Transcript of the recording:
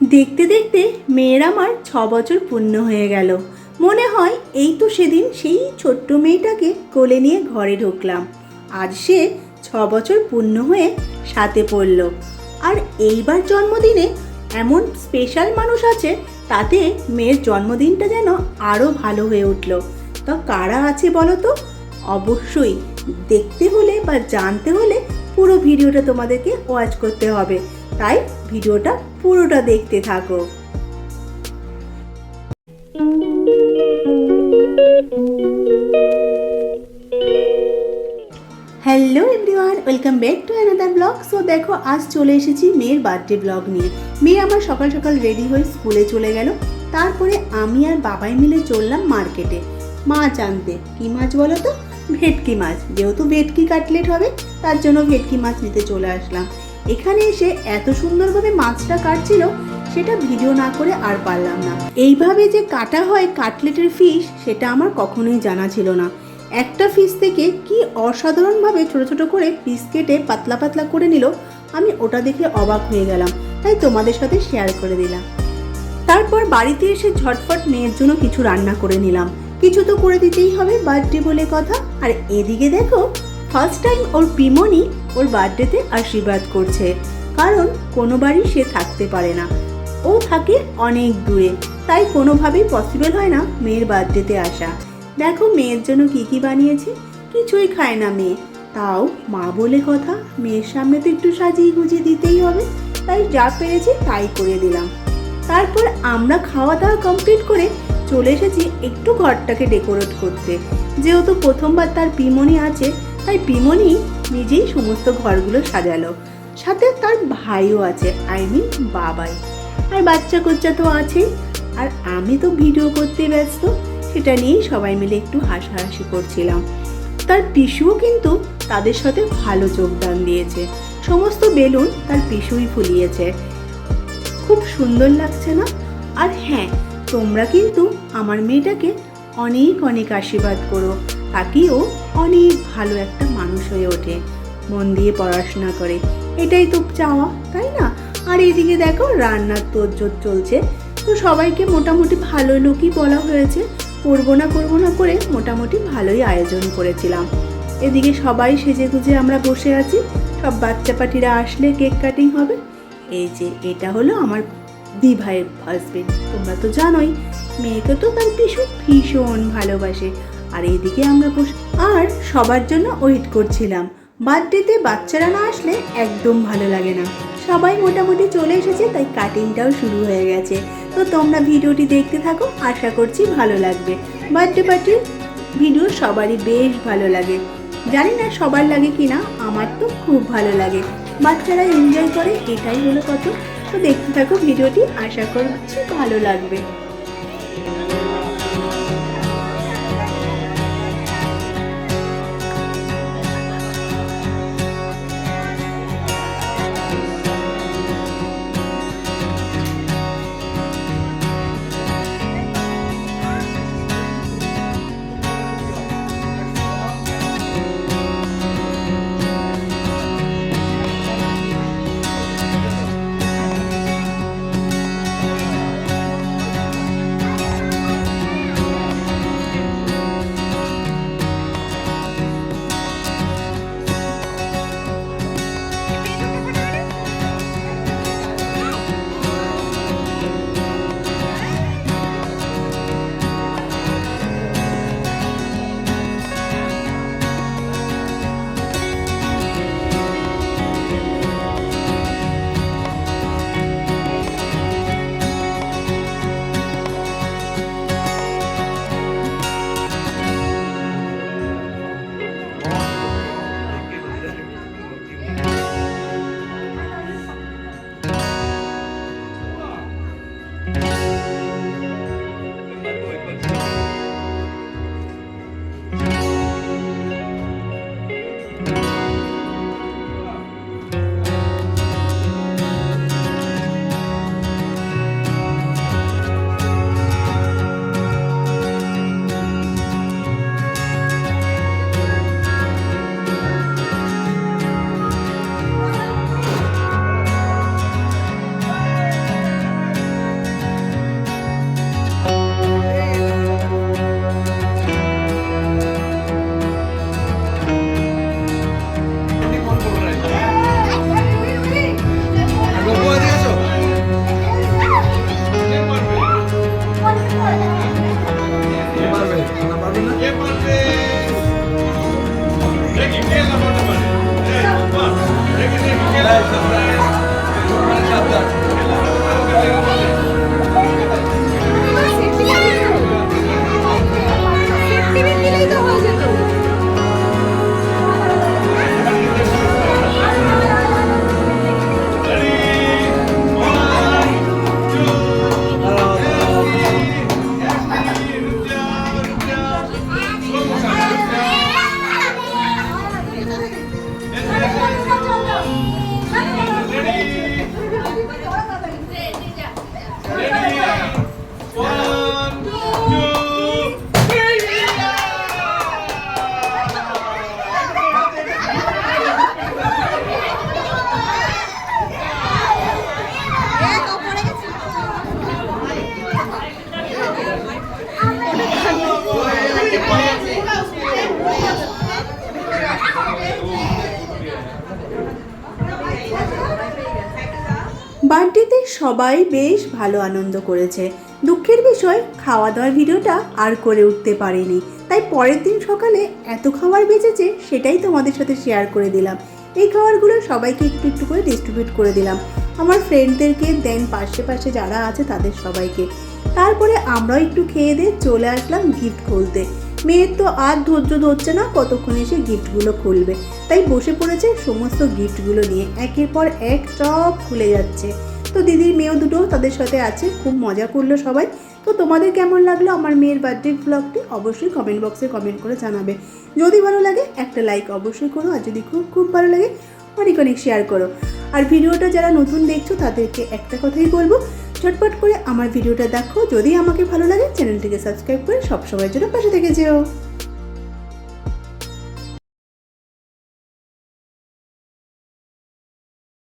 দেখতে দেখতে মেয়ের আমার ছ বছর পূর্ণ হয়ে গেল। মনে হয় এই তো সেদিন সেই ছোট্ট মেয়েটাকে কোলে নিয়ে ঘরে ঢুকলাম। আজ সে ছ বছর পূর্ণ হয়ে সাথে পড়ল। আর এইবার জন্মদিনে এমন স্পেশাল মানুষ আছে, তাতে মেয়ের জন্মদিনটা যেন আরও ভালো হয়ে উঠল। তা কারা আছে বলো তো? অবশ্যই দেখতে হলে বা জানতে হলে পুরো ভিডিওটা তোমাদেরকে ওয়াচ করতে হবে। তাই ভিডিওটা পুরোটা দেখতে থাকো। Hello everyone welcome back to another blog so দেখো, আজ চলে এসেছি মেয়ের বার্থডে ব্লগ নিয়ে। মেয়ে আমার সকাল সকাল রেডি হয়ে স্কুলে চলে গেল। তারপরে আমি আর বাবাই মিলে চললাম মার্কেটে মাছ আনতে। কী মাছ বলো তো? ভেটকি মাছ। যেহেতু ভেটকি কাটলেট হবে, তার জন্য ভেটকি মাছ নিতে চলে আসলাম। এখানে এসে এত সুন্দরভাবে মাছটা কাটছিল, সেটা ভিডিও না করে আর পারলাম না। এইভাবে যে কাটা হয় কাটলেটের ফিশ, সেটা আমার কখনোই জানা ছিল না। একটা ফিস থেকে কি অসাধারণভাবে ছোট ছোট করে পিস কেটে পাতলা পাতলা করে নিল, আমি ওটা দেখে অবাক হয়ে গেলাম। তাই তোমাদের সাথে শেয়ার করে দিলাম। তারপর বাড়িতে এসে ঝটফট মেয়ের জন্য কিছু রান্না করে নিলাম। কিছু তো করে দিতেই হবে বার্থডে বলে কথা। আর এদিকে দেখো ফার্স্ট টাইম ওর পিমনি ওর বার্থডেতে আশীর্বাদ করছে। কারণ কোনো বাড়ি সে থাকতে পারে না। ও থাকে অনেক দূরে, তাই কোনোভাবেই পসিবল হয় না মেয়ের বার্থডেতে আসা। দেখো মেয়ের জন্য কি কি বানিয়েছে? কিছুই খায় না মেয়ে। তাও মা বলে কথা, মেয়ের সামনে তো একটু সাজিয়ে গুজিয়ে দিতেই হবে। তাই যা পেরেছি তাই করে দিলাম। তারপর আমরা খাওয়া দাওয়া কমপ্লিট করে চলে এসেছি একটু ঘরটাকে ডেকোরেট করতে। যেহেতু প্রথমবার তার পিমনি আছে তাই বিমনি নিজেই সমস্ত ঘরগুলো সাজালো। সাথে তার ভাইও আছে আই মিন বাবাই। আর বাচ্চা কোচ্চা তো আছেই আর আমি তো ভিডিও করতে ব্যস্ত, সেটা নিয়েই সবাই মিলে একটু হাসাহাসি করছিলাম। তার পিসুও কিন্তু তাদের সাথে ভালো যোগদান দিয়েছে। সমস্ত বেলুন তার পিসুই ফুলিয়েছে। খুব সুন্দর লাগছে না? আর হ্যাঁ তোমরা কিন্তু আমার মেয়েটাকে অনেক অনেক আশীর্বাদ করো। তাকেও অনেক ভালো একটা মানুষ হয়ে ওঠে। মন দিয়ে পড়াশোনা করে। এটাই তো চাওয়া, তাই না? আর এদিকে দেখো রান্নার তোরজোর চলছে। তো সবাইকে মোটামুটি ভালো লোকই বলা হয়েছে। করব না করব না করে মোটামুটি ভালোই আয়োজন করেছিলাম। এদিকে সবাই সেজে গুজে আমরা বসে আছি। সব বাচ্চা পাটিরা আসলে কেক কাটিং হবে। এই যে এটা হলো আমার দি ভাইয়ের হাজবেন্ড তোমরা তো জানোই, মেয়েকে তো তার ভীষণ ভীষণ ভালোবাসে। আর এইদিকে আমরা বসে, আর সবার জন্য ওয়েট করছিলাম। বার্থডেতে বাচ্চারা না আসলে একদম ভালো লাগে না। সবাই মোটামুটি চলে এসেছে, তাই কাটিংটাও শুরু হয়ে গেছে। তো তোমরা ভিডিওটি দেখতে থাকো, আশা করছি ভালো লাগবে। বার্থডে পার্টির ভিডিও সবারই বেশ ভালো লাগে। জানি না সবার লাগে কি না আমার তো খুব ভালো লাগে। বাচ্চারা এনজয় করে, এটাই হলো কত তো দেখতে থাকো ভিডিওটি, আশা করছি ভালো লাগবে। সবাই বেশ ভালো আনন্দ করেছে। দুঃখের বিষয় খাওয়া দাওয়ার ভিডিওটা আর করে উঠতে পারিনি। তাই পরের দিন সকালে এত খাবার বেঁচেছে সেটাই তোমাদের সাথে শেয়ার করে দিলাম। এই খাবারগুলো সবাইকে একটু একটু করে ডিস্ট্রিবিউট করে দিলাম। আমার ফ্রেন্ডদেরকে দেন পাশে পাশে যারা আছে তাদের সবাইকে। তারপরে আমরাও একটু খেয়ে দিয়ে চলে আসলাম গিফট খুলতে। মেয়ের তো আর ধৈর্য ধরছে না, কতক্ষণ এসে গিফটগুলো খুলবে। তাই বসে পড়েছে, সমস্ত গিফটগুলো নিয়ে একের পর এক সব খুলে যাচ্ছে। তো দিদির মেয়েও দুটো তাদের সাথে আছে, খুব মজা করল সবাই। তো তোমাদের কেমন লাগল আমার মেয়ের বার্থডে ব্লগটি অবশ্যই কমেন্ট বক্সে কমেন্ট করে জানাবে। যদি ভালো লাগে, একটা লাইক অবশ্যই করো, আর যদি খুব খুব ভালো লাগে, অনেক অনেক শেয়ার করো। আর ভিডিওটা যারা নতুন দেখছ, তাদেরকে একটা কথাই বলব ঝটপট করে আমার ভিডিওটা দেখো। যদি আমাকে ভালো লাগে, চ্যানেলটিকে সাবস্ক্রাইব করে সবসময়ের জন্য পাশে থেকে যেও।